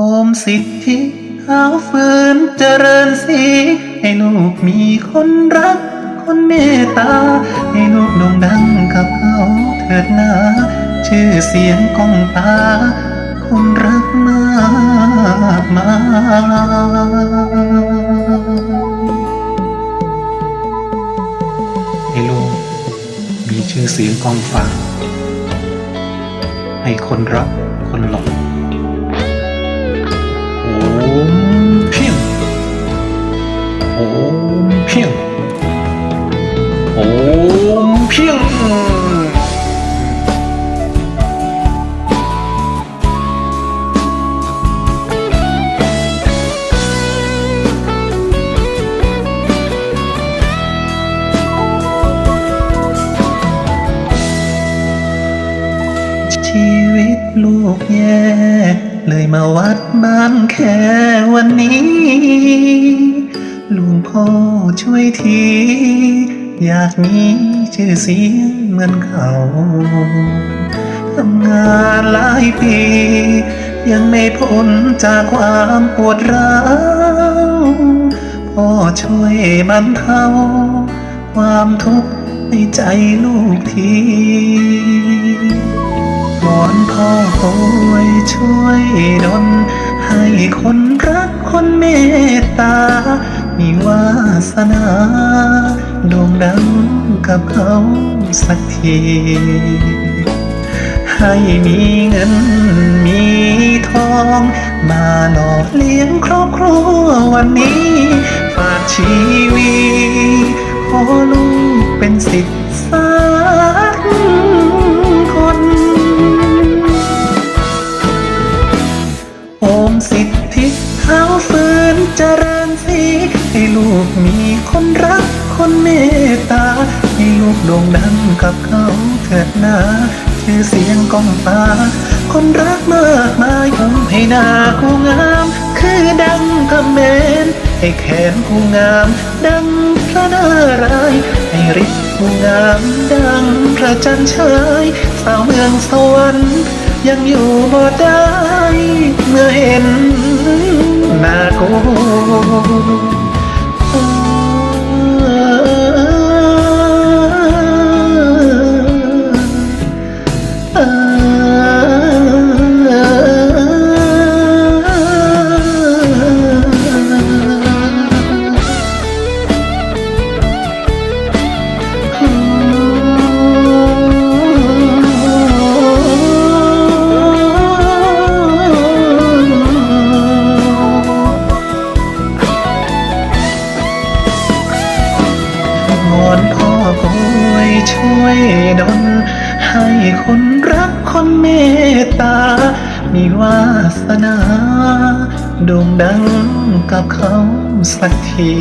โอมสิทธิเอาฝืนเจริญสีให้ลูกมีคนรัก คนเมตตา ให้ลูกโด่งดังกับเขาเถิดนาชื่อเสียงกองตา คนรักมากมายให้ลูกมีชื่อเสียงกองฟ้าให้คนรักคนหลง พียง โอมเพียง ชีวิตลูกแย่ เลยมาวัดบ้านแค่วันนี้ ลุงพ่อช่วยที อยากมีชื่อเสียงเหมือนเขาทำงานหลายปี ยังไม่พ้นจากความปวดร้าวพ่อช่วยบรรเทาความทุกข์ในใจลูกทีวอนพ่อคอยช่วยดลให้คนรักคนเมตตา มีวาสนาโด่งดังกับเขาสักที ให้มีเงินมีทอง มาหล่อเลี้ยงครอบครัววันนี้ ฝากชีวิตขอลูกเป็นสิทธิ์ ให้ลูกมีคนรักคนเมตตา ให้ลูกโด่งดังกับเขาเถิดนาชื่อเสียงก้องฟ้า คนรักมากมายผมให้หน้าคู่งาม คือดังคำเมนให้แขนคู่งาม ดังพระนารายให้ฤทธิ์คู่งาม ดังพระจันทร์ฉายสาวเมืองสวรรค์ยังอยู่บ่ได้เมื่อเห็นหน้ากู อนพ่อคอยช่วยดลให้คนรักคนเมตตา มีวาสนาโด่งดังกับเขาสักที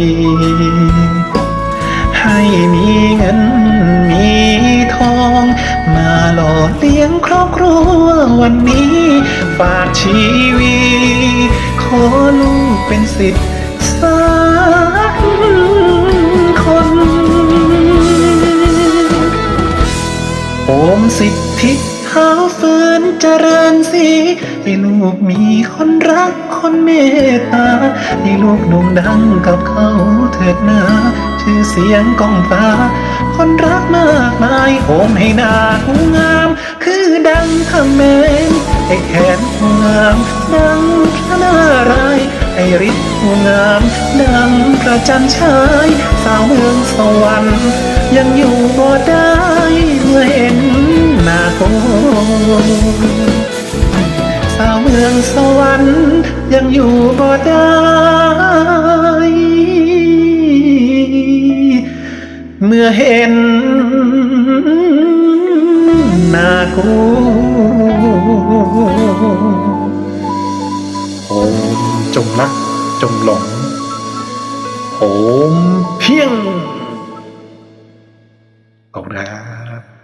ให้มีเงินมีทอง มาหล่อเลี้ยงครอบครัววันนี้ ฝากชีวิตขอลูกเป็นสิทธิ์สัก โอมสิทธิเท้าฝืนเจริญสีให้ลูกมีคนรักคนเมตตาให้ลูกโด่งดังกับเขาเถิดนาชื่อเสียงก้องฟ้า คนรักมากมายโอมให้หน้าหูงาม คือดังคำเมนให้แขนหูงาม ดังพระนารายณ์ให้ฤทธิ์หูงาม ดังพระจันทร์ฉาย สาวเมืองสวรรค์ยังอยู่บ่ได้ เมื่อเห็นหน้าโกสาวเมืองสวรรค์ยังอยู่บ่ได้เมื่อเห็นหน้ากูโอมจงรักจงหลงโอมเพียงขอบคุณครับ